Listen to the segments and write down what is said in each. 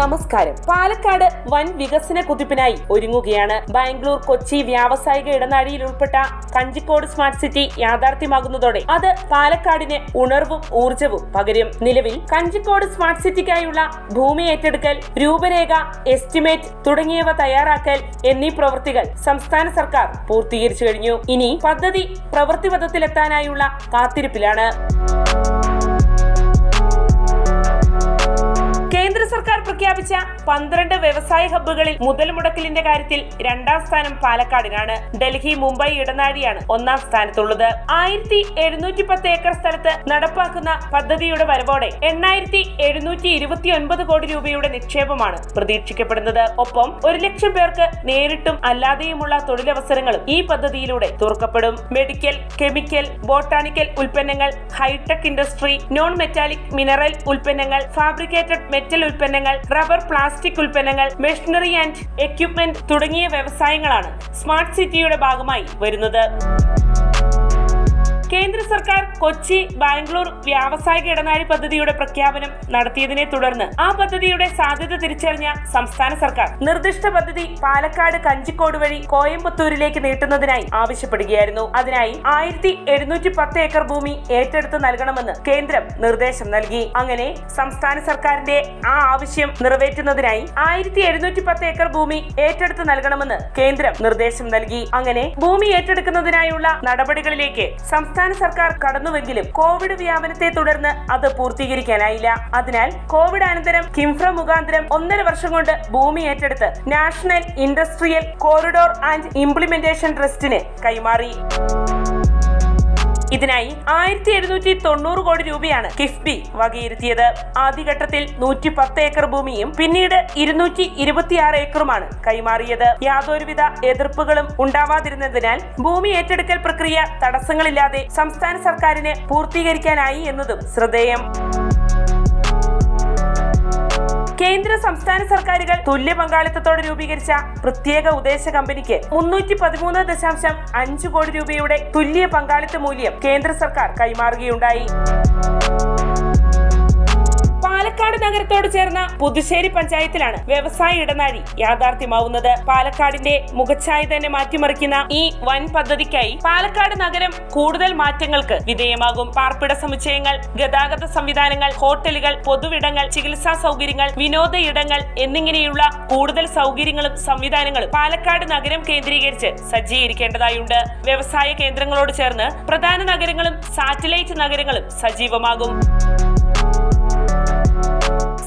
നമസ്കാരം. പാലക്കാട് വൻ വികസന കുതിപ്പിനായി ഒരുങ്ങുകയാണ് ബാംഗ്ലൂർ കൊച്ചി വ്യാവസായിക ഇടനാഴിയിൽ ഉൾപ്പെട്ട കഞ്ചിക്കോട് സ്മാർട്ട് സിറ്റി യാഥാർത്ഥ്യമാകുന്നതോടെ. അത് പാലക്കാടിന് ഉണർവും ഊർജവും പകരും. നിലവിൽ കഞ്ചിക്കോട് സ്മാർട്ട് സിറ്റിക്കായുള്ള ഭൂമി ഏറ്റെടുക്കൽ രൂപരേഖ എസ്റ്റിമേറ്റ് തുടങ്ങിയവ തയ്യാറാക്കൽ എന്നീ പ്രവൃത്തികൾ സംസ്ഥാന സർക്കാർ പൂർത്തീകരിച്ചു കഴിഞ്ഞു. ഇനി പദ്ധതി പ്രവൃത്തിപഥത്തിലെത്താനായുള്ള കാത്തിരിപ്പിലാണ്. സർക്കാർ പ്രഖ്യാപിച്ച പന്ത്രണ്ട് വ്യവസായ ഹബ്ബുകളിൽ മുതൽ മുടക്കലിന്റെ കാര്യത്തിൽ രണ്ടാം സ്ഥാനം പാലക്കാടിനാണ്. ഡൽഹി മുംബൈ ഇടനാഴിയാണ് ഒന്നാം സ്ഥാനത്തുള്ളത്. ആയിരത്തി എഴുന്നൂറ്റി പത്ത് ഏക്കർ സ്ഥലത്ത് നടപ്പാക്കുന്ന പദ്ധതിയുടെ വരവോടെ എണ്ണായിരത്തി എഴുന്നൂറ്റി ഇരുപത്തി ഒൻപത് കോടി രൂപയുടെ നിക്ഷേപമാണ് പ്രതീക്ഷിക്കപ്പെടുന്നത്. ഒപ്പം ഒരു ലക്ഷം പേർക്ക് നേരിട്ടും അല്ലാതെയുമുള്ള തൊഴിലവസരങ്ങളും ഈ പദ്ധതിയിലൂടെ തുറക്കപ്പെടും. മെഡിക്കൽ കെമിക്കൽ ബോട്ടാണിക്കൽ ഉൽപ്പന്നങ്ങൾ hi-tech industry non metallic mineral ഉൽപ്പന്നങ്ങൾ ഫാബ്രിക്കേറ്റഡ് മെറ്റൽ ഉൽപ്പന്നങ്ങൾ റബ്ബർ പ്ലാസ്റ്റിക് ഉൽപ്പന്നങ്ങൾ മെഷീനറി ആൻഡ് എക്യുപ്മെന്റ് തുടങ്ങിയ വ്യവസായങ്ങളാണ് സ്മാർട്ട് സിറ്റിയുടെ ഭാഗമായി വരുന്നത്. കേന്ദ്ര സർക്കാർ കൊച്ചി ബാംഗ്ലൂർ വ്യാവസായിക ഇടനാഴി പദ്ധതിയുടെ പ്രഖ്യാപനം നടത്തിയതിനെ തുടർന്ന് ആ പദ്ധതിയുടെ സാധ്യത തിരിച്ചറിഞ്ഞ സംസ്ഥാന സർക്കാർ നിർദ്ദിഷ്ട പദ്ധതി പാലക്കാട് കഞ്ചിക്കോട് വഴി കോയമ്പത്തൂരിലേക്ക് നീട്ടുന്നതിനായി ആവശ്യപ്പെടുകയായിരുന്നു. അതിനായി ആയിരത്തി എഴുന്നൂറ്റി പത്ത് ഏക്കർ ഭൂമി ഏറ്റെടുത്ത് നൽകണമെന്ന് കേന്ദ്രം നിർദ്ദേശം നൽകി. അങ്ങനെ സംസ്ഥാന സർക്കാരിന്റെ ആ ആവശ്യം നിറവേറ്റുന്നതിനായി ആയിരത്തി എഴുന്നൂറ്റി പത്ത് ഏക്കർ ഭൂമി ഏറ്റെടുത്ത് നൽകണമെന്ന് കേന്ദ്രം നിർദ്ദേശം നൽകി. അങ്ങനെ ഭൂമി ഏറ്റെടുക്കുന്നതിനായുള്ള നടപടികളിലേക്ക് സംസ്ഥാന സർക്കാർ കടന്നുവെങ്കിലും കോവിഡ് വ്യാപനത്തെ തുടർന്ന് അത് പൂർത്തീകരിക്കാനായില്ല. അതിനാൽ കോവിഡ് അനന്തരം കിംഫ്ര മുഖാന്തരം ഒന്നര വർഷം കൊണ്ട് ഭൂമി ഏറ്റെടുത്ത് national industrial corridor and implementation ട്രസ്റ്റിന് കൈമാറി. ഇതിനായി ആയിരത്തി എഴുന്നൂറ്റി തൊണ്ണൂറ് കോടി രൂപയാണ് കിഫ്ബി വകയിരുത്തിയത്. ആദ്യഘട്ടത്തിൽ നൂറ്റി പത്ത് ഏക്കർ ഭൂമിയും പിന്നീട് ഇരുന്നൂറ്റി ഇരുപത്തിയാറ് ഏക്കറുമാണ് കൈമാറിയത്. യാതൊരുവിധ എതിർപ്പുകളും ഉണ്ടാവാതിരുന്നതിനാൽ ഭൂമി ഏറ്റെടുക്കൽ പ്രക്രിയ തടസ്സങ്ങളില്ലാതെ സംസ്ഥാന സർക്കാരിന് പൂർത്തീകരിക്കാനായി എന്നതും ശ്രദ്ധേയം. കേന്ദ്ര സംസ്ഥാന സർക്കാരുകൾ തുല്യ പങ്കാളിത്തത്തോടെ രൂപീകരിച്ച പ്രത്യേക ഉദ്ദേശ കമ്പനിക്ക് മുന്നൂറ്റി പതിമൂന്ന് ദശാംശം അഞ്ച് കോടി രൂപയുടെ തുല്യ പങ്കാളിത്ത മൂല്യം കേന്ദ്ര സർക്കാർ കൈമാറുകയുണ്ടായി. നഗരത്തോട് ചേർന്ന പുതുശ്ശേരി പഞ്ചായത്തിലാണ് വ്യവസായ ഇടനാഴി യാഥാർത്ഥ്യമാവുന്നത്. പാലക്കാടിന്റെ മുഖച്ഛായ തന്നെ മാറ്റിമറിക്കുന്ന ഈ വൻ പദ്ധതിക്കായി പാലക്കാട് നഗരം കൂടുതൽ മാറ്റങ്ങൾക്ക് വിധേയമാകും. പാർപ്പിട സമുച്ചയങ്ങൾ ഗതാഗത സംവിധാനങ്ങൾ ഹോട്ടലുകൾ പൊതുവിടങ്ങൾ ചികിത്സാ സൗകര്യങ്ങൾ വിനോദ ഇടങ്ങൾ എന്നിങ്ങനെയുള്ള കൂടുതൽ സൗകര്യങ്ങളും സംവിധാനങ്ങളും പാലക്കാട് നഗരം കേന്ദ്രീകരിച്ച് സജ്ജീകരിക്കേണ്ടതായുണ്ട്. വ്യവസായ കേന്ദ്രങ്ങളോട് ചേർന്ന് പ്രധാന നഗരങ്ങളും സാറ്റലൈറ്റ് നഗരങ്ങളും സജീവമാകും.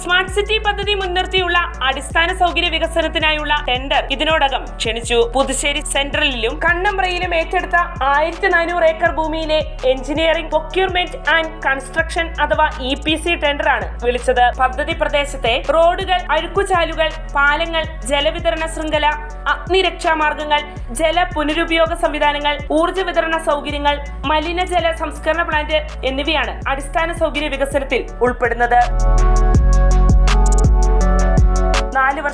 സ്മാർട്ട് സിറ്റി പദ്ധതി മുൻനിർത്തിയുള്ള അടിസ്ഥാന സൗകര്യ വികസനത്തിനായുള്ള ടെൻഡർ ഇതിനോടകം ക്ഷണിച്ചു. പുതുശ്ശേരി സെൻട്രലിലും കണ്ണമ്പ്രയിലും ഏറ്റെടുത്ത ആയിരത്തി നാനൂറ് ഏക്കർ ഭൂമിയിലെ എഞ്ചിനീയറിംഗ് പ്രൊക്യൂർമെന്റ് ആൻഡ് കൺസ്ട്രക്ഷൻ അഥവാ ഇ പി സി ടെൻഡറാണ് വിളിച്ചത്. പദ്ധതി പ്രദേശത്തെ റോഡുകൾ അഴുക്കുചാലുകൾ പാലങ്ങൾ ജലവിതരണ ശൃംഖല അഗ്നിരക്ഷാ മാർഗങ്ങൾ ജല പുനരുപയോഗ സംവിധാനങ്ങൾ ഊർജ വിതരണ സൗകര്യങ്ങൾ മലിനജല സംസ്കരണ പ്ലാന്റ് എന്നിവയാണ് അടിസ്ഥാന സൗകര്യ വികസനത്തിൽ ഉൾപ്പെടുന്നത്.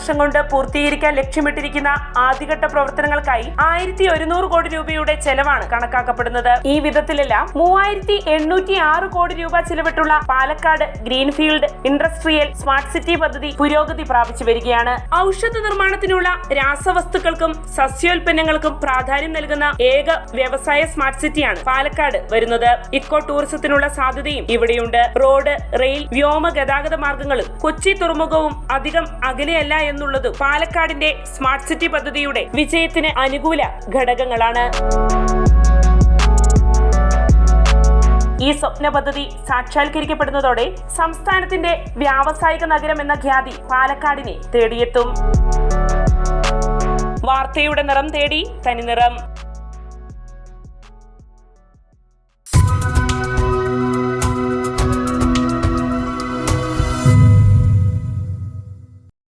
വർഷം കൊണ്ട് പൂർത്തീകരിക്കാൻ ലക്ഷ്യമിട്ടിരിക്കുന്ന ആദ്യഘട്ട പ്രവർത്തനങ്ങൾക്കായി ആയിരത്തി ഒരുന്നൂറ് കോടി രൂപയുടെ ചെലവാണ് കണക്കാക്കപ്പെടുന്നത്. ഈ വിധത്തിലെല്ലാം മൂവായിരത്തി എണ്ണൂറ്റി ആറ് കോടി രൂപ ചിലവിട്ടുള്ള Palakkad greenfield industrial smart city പദ്ധതി പുരോഗതി പ്രാപിച്ചു വരികയാണ്. ഔഷധ നിർമ്മാണത്തിനുള്ള രാസവസ്തുക്കൾക്കും സസ്യോൽപ്പന്നങ്ങൾക്കും പ്രാധാന്യം നൽകുന്ന ഏക വ്യവസായ സ്മാർട്ട് സിറ്റിയാണ് പാലക്കാട് വരുന്നത്. ഇക്കോ ടൂറിസത്തിനുള്ള സാധ്യതയും ഇവിടെയുണ്ട്. റോഡ് റെയിൽ വ്യോമ ഗതാഗത മാർഗങ്ങളും കൊച്ചി തുറമുഖവും അധികം അകലെയല്ല എന്നുള്ളതും പാലക്കാടിന്റെ സ്മാർട്ട് സിറ്റി പദ്ധതിയുടെ വിജയത്തിന് അനുകൂല ഘടകങ്ങളാണ്. ഈ സ്വപ്ന പദ്ധതി സാക്ഷാത്കരിക്കപ്പെടുന്നതോടെ സംസ്ഥാനത്തിന്റെ വ്യാവസായിക നഗരം എന്ന ഖ്യാതി പാലക്കാടിനെ തേടിയെത്തും. വാർത്തയുടെ നിറം തേടി തനിനിറം